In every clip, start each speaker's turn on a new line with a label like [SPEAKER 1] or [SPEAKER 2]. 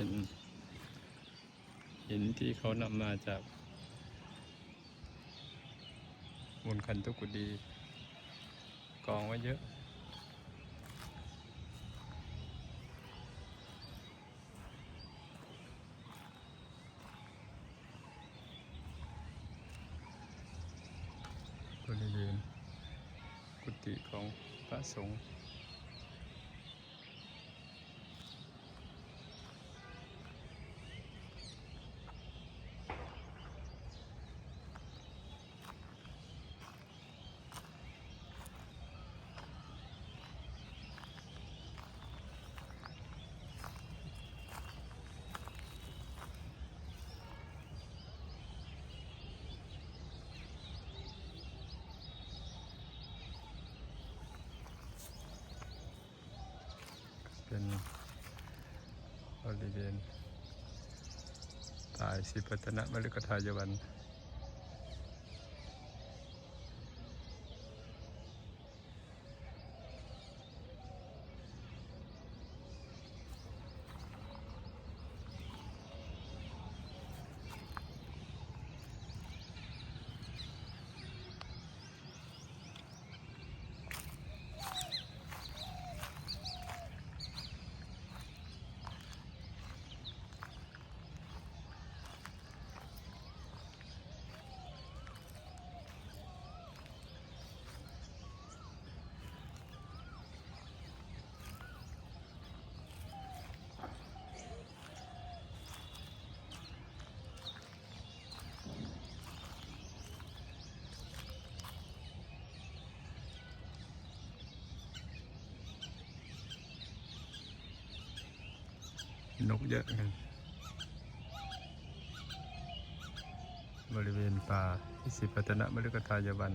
[SPEAKER 1] เป็นหินที่เขานำมาจากมณคันตุกุดีกองไว้เยอะ บริเวณกุฏิของพระสงฆ์ เป็นบริเวณตายสิปัตนะมฤคทายวัน นกเยอะกันบริเวณป่าอิสิปัตนะมฤคทายวัน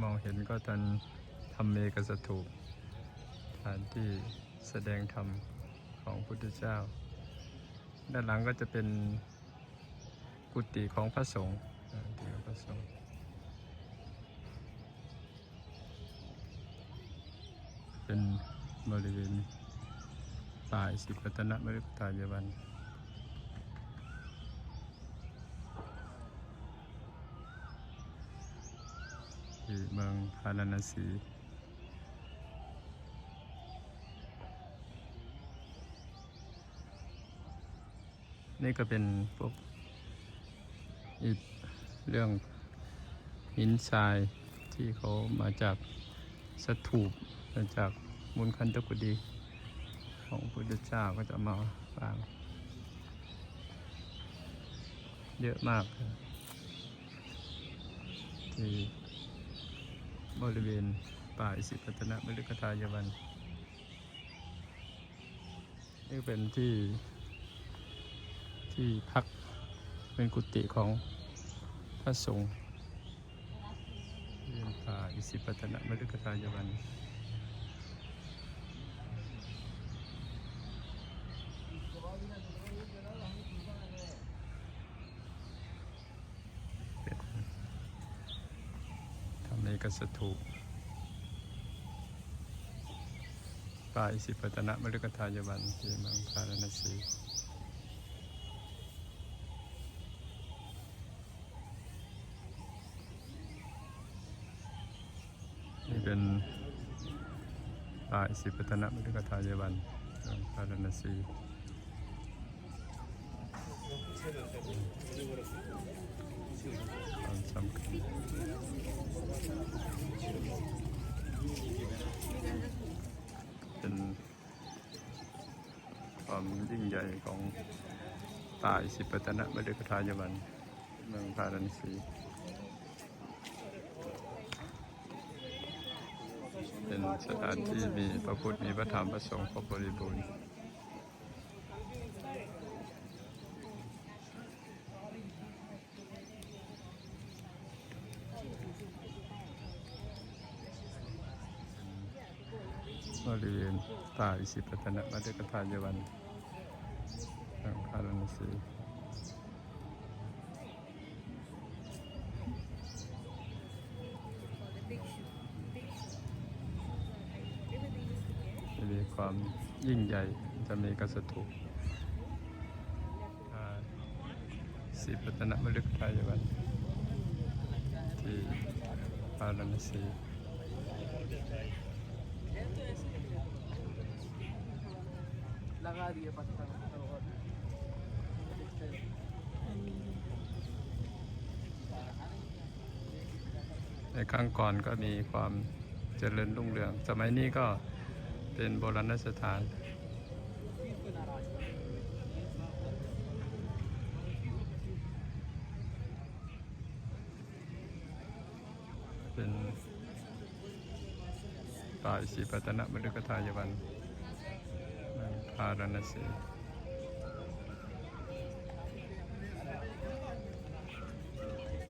[SPEAKER 1] มองเห็นก็ตอนทำเมกสถูปส ถานที่แสดงธรรมของพุทธเจ้า ด้านหลังก็จะเป็นกุฏิของพระสงฆ์อ่ากุฏิของพระสงฆ์เป็นบริเวณป่าอิสิปตนะมฤคทายวันที่เมืองพาราณสี นี่ก็เป็นพวกอิฐเรื่องหินทรายที่เขามาจากสถูปมาจากมูลคันตกุดีของพุทธเจ้าก็จะมาฟางเยอะมาก ที่บริเวณป่าอิสิปตนะมฤคทายวัน นี่เป็นที่ ที่พักเป็นกุฏิของพระสงฆ์เรียนป่าอิสิปตนะมฤคทายวันเป็นทำในกสถูปป่าอิสิปตนะมฤคทายวันที่มืองพาราณสี นี่ เป็นป่าอิสิปตนะมฤคทาเยวันพาราณสีความสำคัญเป็นความยิ่งใหญ่ของป่าอิสิปตนะมฤคทายวันเมืองพาราณสี เป็นสถานที่มีพระพุทธมีพระธรรมพระสงฆ์ครบบริบูรณ์บริเวณป่าอิสิปตนะมัตตกทายวันทางพาราณสี ความยิ่งใหญ่จะมีกษัตริย์สีปัตนมฤคทายวันที่ปารณสีในครั้งก่อนก็มีความเจริญรุ่งเรือง สมัยนี้ก็ เป็นโบราณสถานเป็นป่าอิสิปตนะมฤคทายวันพาราณสี